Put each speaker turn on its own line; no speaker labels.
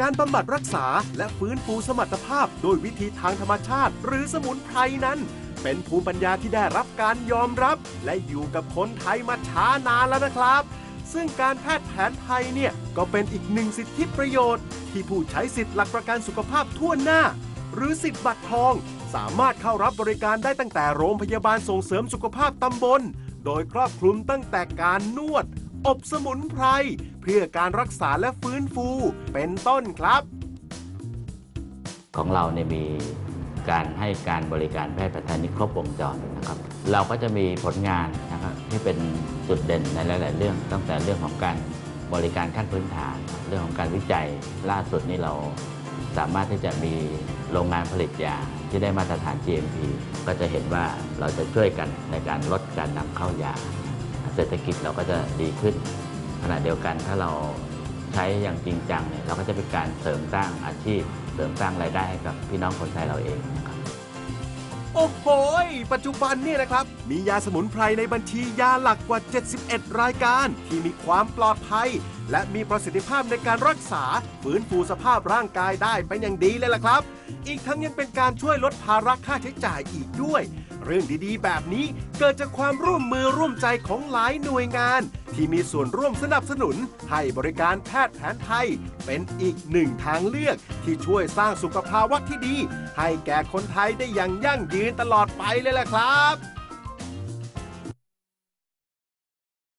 การบำบัดรักษาและฟื้นฟูสมรรถภาพโดยวิธีทางธรรมชาติ หรือสมุนไพรนั้น เป็นภูมิปัญญาที่ได้รับการยอมรับ และอยู่กับคนไทยมาช้านานแล้วนะครับ ซึ่งการแพทย์แผนไทยเนี่ยก็เป็นอีกหนึ่งสิทธิประโยชน์ ที่ผู้ใช้สิทธิหลักประกันสุขภาพทั่วหน้า หรือสิทธิบัตรทอง สามารถเข้ารับบริการได้ตั้งแต่โรงพยาบาลส่งเสริมสุขภาพตำบล โดยครอบคลุมตั้งแต่การนวด อบสมุนไพร เพื่อการรักษาและฟื้นฟูเป็นต้นครับ
ของเราเนี่ยมีการให้การบริการแพทย์แผนไทยนี่ครบวงจรนะครับ เราก็จะมีผลงานนะครับที่เป็นจุดเด่นในหลาย ๆ เรื่อง ตั้งแต่เรื่องของการบริการขั้นพื้นฐาน เรื่องของการวิจัยล่าสุดนี่เราสามารถที่จะมีโรงงานผลิตยาที่ได้มาตรฐาน GMP ก็จะเห็นว่าเราจะช่วยกันในการลดการนำเข้ายา เศรษฐกิจเราก็จะดีขึ้น ขณะเดียวกันถ้าเราใช้อย่างจริงจังเนี่ยเราก็จะเป็นการเสริมสร้างอาชีพ เสริมสร้างรายได้ให้กับพี่น้องคนไทยเราเองนะครับ
โอ้โห ปัจจุบันเนี่ยนะครับ มียาสมุนไพรในบัญชียาหลักกว่า 71 รายการ ที่มีความปลอดภัย และมีประสิทธิภาพในการรักษาฟื้นฟูสภาพร่างกายได้เป็นอย่างดีเลยล่ะครับ อีกทั้งยังเป็นการช่วยลดภาระค่าใช้จ่ายอีกด้วย เรื่องดีๆ แบบนี้เกิดจากความร่วมมือร่วมใจของหลายหน่วยงาน ที่มีส่วนร่วมสนับสนุน ให้บริการแพทย์แผนไทย เป็นอีกหนึ่งทางเลือก ที่ช่วยสร้างสุขภาวะที่ดี ให้แก่คนไทยได้อย่างยั่งยืนตลอดไปเลยล่ะครับ